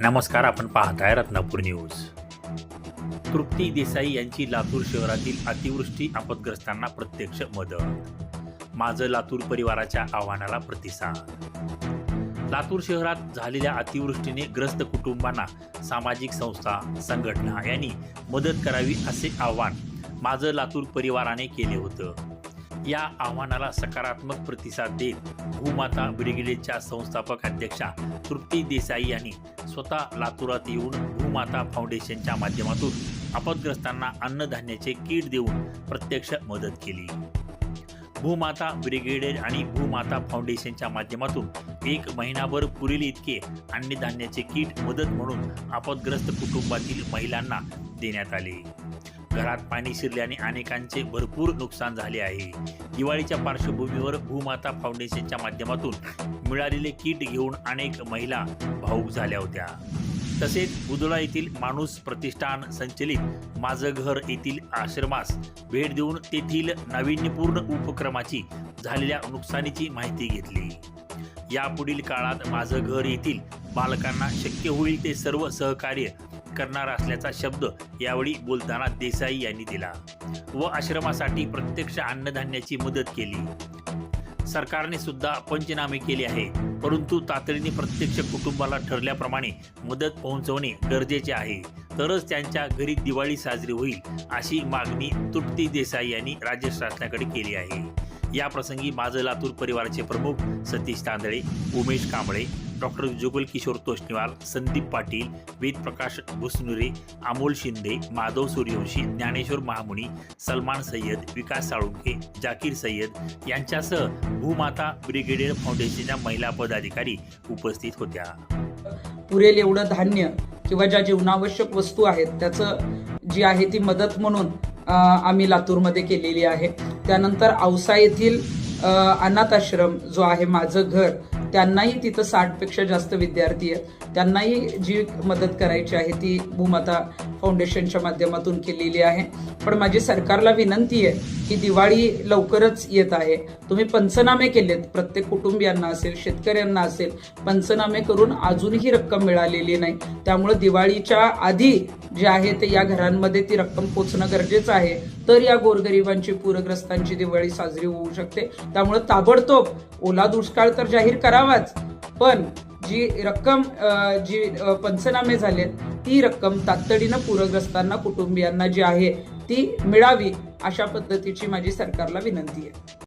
नमस्कार आपण पाहताय रत्नापूर न्यूज. तृप्ती देसाई यांची लातूर शहरातील अतिवृष्टी आपदग्रस्तांना प्रत्यक्ष मदत. माझं लातूर परिवाराच्या आव्हानाला प्रतिसाद. लातूर शहरात झालेल्या अतिवृष्टीने ग्रस्त कुटुंबांना सामाजिक संस्था संघटना यांनी मदत करावी असे आवाहन माझं लातूर परिवाराने केले होतं. या आव्हानाला सकारात्मक प्रतिसाद देत भूमाता ब्रिगेडच्या संस्थापक अध्यक्षा तृप्ती देसाई यांनी स्वतः लातूरात येऊन भूमाता फाउंडेशनच्या माध्यमातून आपदग्रस्तांना अन्नधान्याचे किट देऊन प्रत्यक्ष मदत केली. भूमाता ब्रिगेड आणि भूमाता फाउंडेशनच्या माध्यमातून एक महिनाभर पुरेल इतके अन्नधान्याचे किट मदत म्हणून आपदग्रस्त कुटुंबातील महिलांना देण्यात आले. घरात पाणी शिरल्याने अनेकांचे भरपूर नुकसान झाले आहे. दिवाळीच्या पार्श्वभूमीवर भूमाता फाउंडेशनच्या माध्यमातून मिळालेले किट घेऊन अनेक महिला भाऊक झाल्या होत्या. तसेच बुदुळा येथील माणूस प्रतिष्ठान संचलित माझं घर येथील आश्रमास भेट देऊन तेथील नाविन्यपूर्ण उपक्रमाची झालेल्या नुकसानीची माहिती घेतली. यापुढील काळात माझं घर येथील बालकांना शक्य होईल ते सर्व सहकार्य करणार असल्याचा शब्द यावेळी बोलताना देसाई यांनी दिला. व आश्रमासाठी प्रत्यक्ष अन्नधान्याची मदत केली. सरकारने सुद्धा पंचनामे केले आहे परंतु तातडीने प्रत्यक्ष कुटुंबाला ठरल्याप्रमाणे मदत पोहोचवणे गरजेचे आहे. तरच त्यांच्या घरी दिवाळी साजरी होईल अशी मागणी तृप्ती देसाई यांनी राज्य शासनाकडे केली आहे. या प्रसंगी माझं लातूर परिवाराचे प्रमुख सतीश तांदळे उमेश कांबळे डॉक्टर जुगल किशोर तोष्णीवाल संदीप पाटील वेद प्रकाश भुसनुरे अमोल शिंदे माधव सूर्यवंशी ज्ञानेश्वर महामुनी सलमान सय्यद विकास साळुंखे जाकीर सय्यद यांच्यासह भूमाता ब्रिगेडियर फाउंडेशनच्या महिला पदाधिकारी उपस्थित होत्या. पुरेल एवढं धान्य किंवा ज्या जीवनावश्यक वस्तू आहेत त्याचं जी आहे ती मदत म्हणून आम्ही लातूरमध्ये केलेली आहे. त्यानंतर औसा येथील अनाथ आश्रम जो आहे माझं घर त्यांनाही तिथं साठपेक्षा जास्त विद्यार्थी आहेत. त्यांनाही जी मदत करायची आहे ती भूमाता फाउंडेशनच्या माध्यमातून केलेली आहे. पण माझी सरकारला विनंती आहे की दिवाळी लवकरच येत आहे. तुम्ही पंचनामे केलेत प्रत्येक कुटुंबियांना असेल शेतकऱ्यांना असेल पंचनामे करून अजूनही रक्कम मिळालेली नाही. त्यामुळे दिवाळीच्या आधी जे आहे ते या घरांमध्ये ती रक्कम पोचणं गरजेचं आहे. तर या गोरगरिबांची पूरग्रस्तांची दिवाळी साजरी होऊ शकते. त्यामुळे ताबडतोब ओला दुष्काळ तर जाहीर करा करावाच पण जी रक्कम जी पंचनामे झालेत ती रक्कम तातडीनं पूरग्रस्तांना कुटुंबियांना जी आहे ती मिळावी अशा पद्धतीची माझी सरकारला विनंती आहे.